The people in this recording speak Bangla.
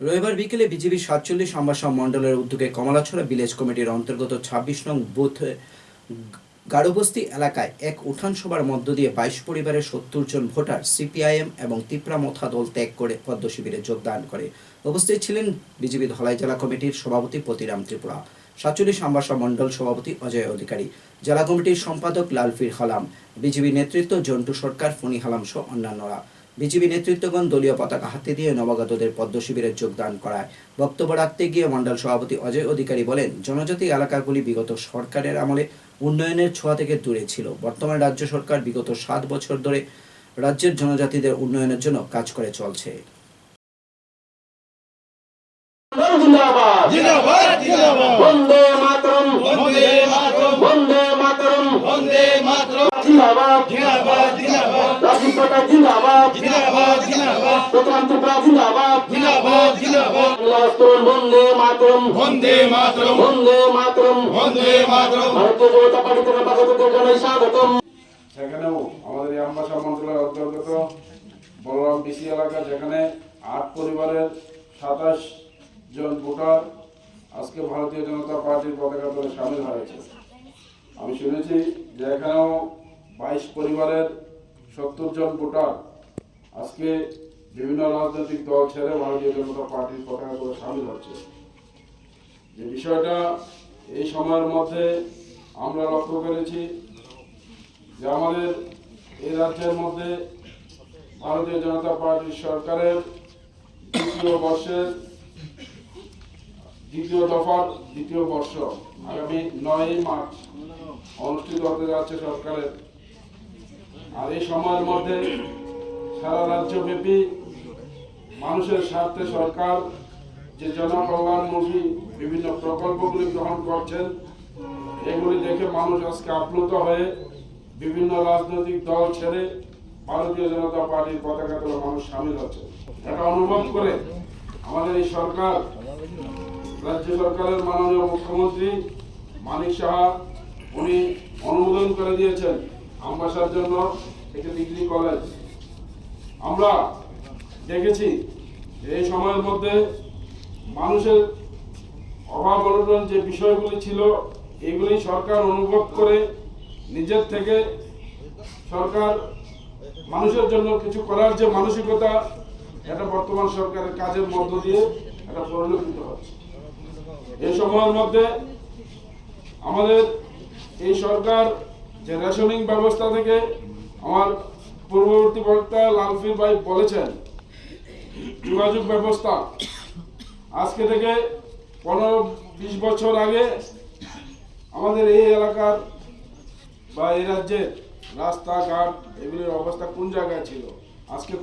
রবিবার বিকেলে বিজেপি সাতচল্লিশ আম্বাসা মণ্ডলের উদ্যোগে কমলাছড়া ভিলেজ কমিটির অন্তর্গত ছাব্বিশ নং বুথ গাড়োবস্তি এলাকায় এক উঠান সভার মধ্য দিয়ে বাইশ পরিবারের সত্তর জন ভোটার, সিপিআইএম এবং তিপ্রা মথা দল ত্যাগ করে পদ্ম শিবিরে যোগদান করে। উপস্থিত ছিলেন বিজেপি ধলাই জেলা কমিটির সভাপতি পতিরাম ত্রিপুরা, সাতচল্লিশ আম্বাসা মণ্ডল সভাপতি অজয় অধিকারী, জেলা কমিটির সম্পাদক লালফির হালাম বিজেপি নেতৃত্ব জন্টু সরকার, ফণি হালাম সহ অন্যান্যরা। বিজেপি নেতৃত্বগণ দলীয় পতাকা হাতে দিয়ে নবাগতদের পদ্ম শিবিরে যোগদান করায় বক্তব্য রাখতে গিয়ে মণ্ডল সভাপতি অজয় অধিকারী বলেন জনজাতি এলাকাগুলি বিগত সরকারের আমলে উন্নয়নের ছোঁয়া থেকে দূরে ছিল। বর্তমান রাজ্য সরকার বিগত সাত বছর ধরে রাজ্যের জনজাতিদের উন্নয়নের জন্য কাজ করে চলছে। জিন্দাবাদ। প্রতাপ জিন্দাবাদ জিন্দাবাদ। জিন্দাবাদ। প্রতাপ ত্রিপুরা জিন্দাবাদ। জিন্দাবাদ জিন্দাবাদ। রাষ্ট্রম বন্দে মাতরম। বন্দে মাতরম। বন্দে মাতরম। বন্দে মাতরম। ভারতীয় জনতা পার্টি থেকে বাগতদের জানাই স্বাগতম। সেখানেও আমাদের এই আমবাসা মন্ডলের অন্তর্গত বলরাম বিসি এলাকা যেখানে আট পরিবারের সাতাশ জন ভোটার আজকে ভারতীয় জনতা পার্টির পতাকা দলে সামিল হয়েছে। আমি শুনেছি যে এখানেও বাইশ পরিবারের সত্তর জন ভোটার আজকে বিভিন্ন রাজনৈতিক দল ছেড়ে ভারতীয় জনতা পার্টির পতাকা দলে সামিল হচ্ছে। যে বিষয়টা এই সময়ের মধ্যে আমরা লক্ষ্য করেছি যে আমাদের এই রাজ্যের মধ্যে ভারতীয় জনতা পার্টির সরকারের দ্বিতীয় বর্ষের দ্বিতীয় দফার দ্বিতীয় বর্ষ আগামী নয় মার্চ অনুষ্ঠিত হতে যাচ্ছে সরকারের আর এই সময়ের মধ্যে সারা রাজ্যব্যাপী মানুষের স্বার্থে সরকার, যে জনকল্যাণমুখী বিভিন্ন প্রকল্পগুলি গ্রহণ করছেন, এগুলি দেখে মানুষ আজকে আপ্লুত হয়ে বিভিন্ন রাজনৈতিক দল ছেড়ে ভারতীয় জনতা পার্টির পতাকা তোলা মানুষ সামিল হচ্ছে। এটা অনুভব করে আমাদের এই সরকার, রাজ্য সরকারের মাননীয় মুখ্যমন্ত্রী মানিক সাহা, উনি অনুমোদন করে দিয়েছেন। আমবাসার জন্য একটি ডিগ্রি কলেজ। আমরা দেখেছি এই সময়ের মধ্যে মানুষের অভাব অনটন যে বিষয়গুলি ছিল, এগুলি সরকার অনুভব করে নিজের থেকে সরকার মানুষের জন্য কিছু করার যে মানসিকতা, এটা বর্তমান সরকারের কাজের মধ্য দিয়ে এটা পরিলক্ষিত হচ্ছে। এই সময়ের মধ্যে আমাদের এই সরকার যে রেশনিং ব্যবস্থা থেকে আমার পূর্ববর্তী বক্তা লালফির ভাই বলেছেন, যোগাযোগ ব্যবস্থা। আজকে থেকে পনেরো, বিশ বছর আগে আমাদের এই এলাকার বা এই রাজ্যের রাস্তাঘাট এগুলির অবস্থা কোন জায়গায় ছিল? আজকে